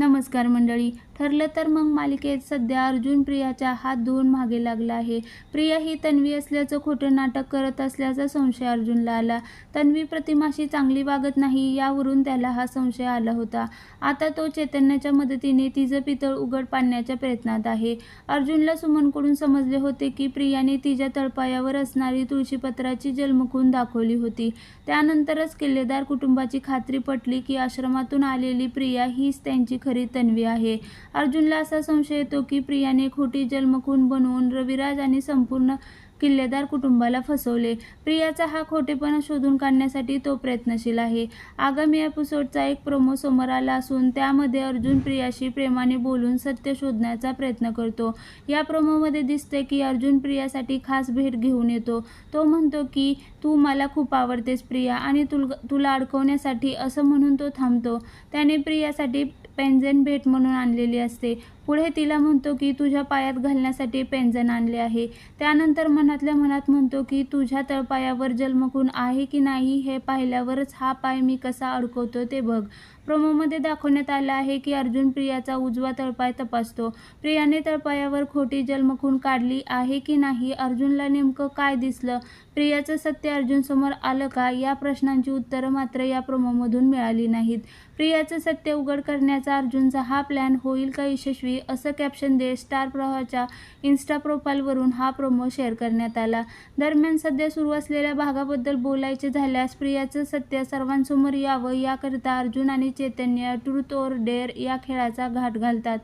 नमस्कार मंडळी. ठरलं तर मग मालिकेत सध्या अर्जुन प्रियाच्या हात धुवून मागे लागला आहे. प्रिया ही तन्वी असल्याचं खोटं नाटक करत असल्याचा संशय अर्जुनला आला. तन्वी प्रतिमाशी चांगली वागत नाही यावरून त्याला हा संशय आला होता. आता तो चैतन्याच्या मदतीने तिचं पितळ उघड पाडण्याच्या प्रयत्नात आहे. अर्जुनला सुमनकडून समजले होते की प्रियाने तिच्या तळपायावर असणारी तुळशीपत्राची जन्मखून दाखवली होती. त्यानंतरच किल्लेदार कुटुंबाची खात्री पटली की आश्रमातून आलेली प्रिया हीच त्यांची खरी तन्वी आहे. अर्जुनला असा संशय येतो की प्रियाने खोटी जन्मखून बनवून रविराज आणि संपूर्ण किल्लेदार कुटुंबाला फसवले. प्रियाचा हा खोटेपणा शोधून काढण्यासाठी तो प्रयत्नशील आहे. आगामी एपिसोडचा एक प्रोमो समोर आला असून त्यामध्ये अर्जुन प्रियाशी प्रेमाने बोलून सत्य शोधण्याचा प्रयत्न करतो. या प्रोमोमध्ये दिसते की अर्जुन प्रियासाठी खास भेट घेऊन येतो. तो म्हणतो की तू मला खूप आवडतेस प्रिया आणि तुल तुला अडकवण्यासाठी असं म्हणून तो थांबतो. त्याने प्रियासाठी पेंजन भेट म्हणून आणलेली असते. पुढे तिला म्हणतो की तुझ्या पायात घालण्यासाठी पेंजन आणले आहे. त्यानंतर मनातल्या मनात म्हणतो की तुझ्या तळपायावर जन्मखून आहे की नाही हे पाहिल्यावरच हा पाय मी कसा अडकवतो ते बघ. प्रोमोमध्ये दाखवण्यात आलं आहे की अर्जुन प्रियाचा उजवा तळपाय तपासतो. प्रियाने तळपायावर खोटी जन्मखून काढली आहे की नाही अर्जुनला नेमकं काय दिसलं? प्रियाचं सत्य अर्जुनसमोर आलं का? या प्रश्नांची उत्तरं मात्र या प्रोमोमधून मिळाली नाहीत. प्रियाचं सत्य उघड करण्याचा अर्जुनचा हा प्लॅन होईल का यशस्वी? असं कॅप्शन देत स्टार प्रवाहाच्या इन्स्टा प्रोफाईलवरून हा प्रोमो शेअर करण्यात आला. दरम्यान सध्या सुरू असलेल्या भागाबद्दल बोलायचे झाल्यास प्रियाचं सत्य सर्वांसमोर यावं याकरिता अर्जुन आणि चैतन्य ट्रूथ ओर डेअर या खेळाचा घाट घालतात.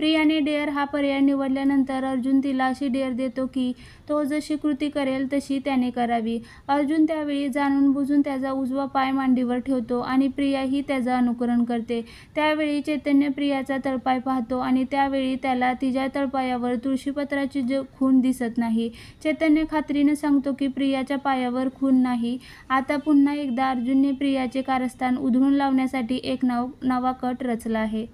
प्रियाने डेअर हा पर्याय निवडल्यानंतर अर्जुन तिला अशी डेअर देतो की तो जशी कृती करेल तशी त्याने करावी. अर्जुन त्यावेळी जाणून बुजून त्याचा उजवा पाय मांडीवर ठेवतो आणि प्रियाही त्याचं अनुकरण करते. त्यावेळी चैतन्य प्रियाचा तळपाय पाहतो आणि त्यावेळी त्याला तिच्या तळपायावर तुळशीपत्राची ज खून दिसत नाही. चैतन्य खात्रीने सांगतो की प्रियाच्या पायावर खून नाही. आता पुन्हा एकदा अर्जुनने प्रियाचे कारस्थान उधळून लावण्यासाठी एक नाव नवा कट रचला आहे.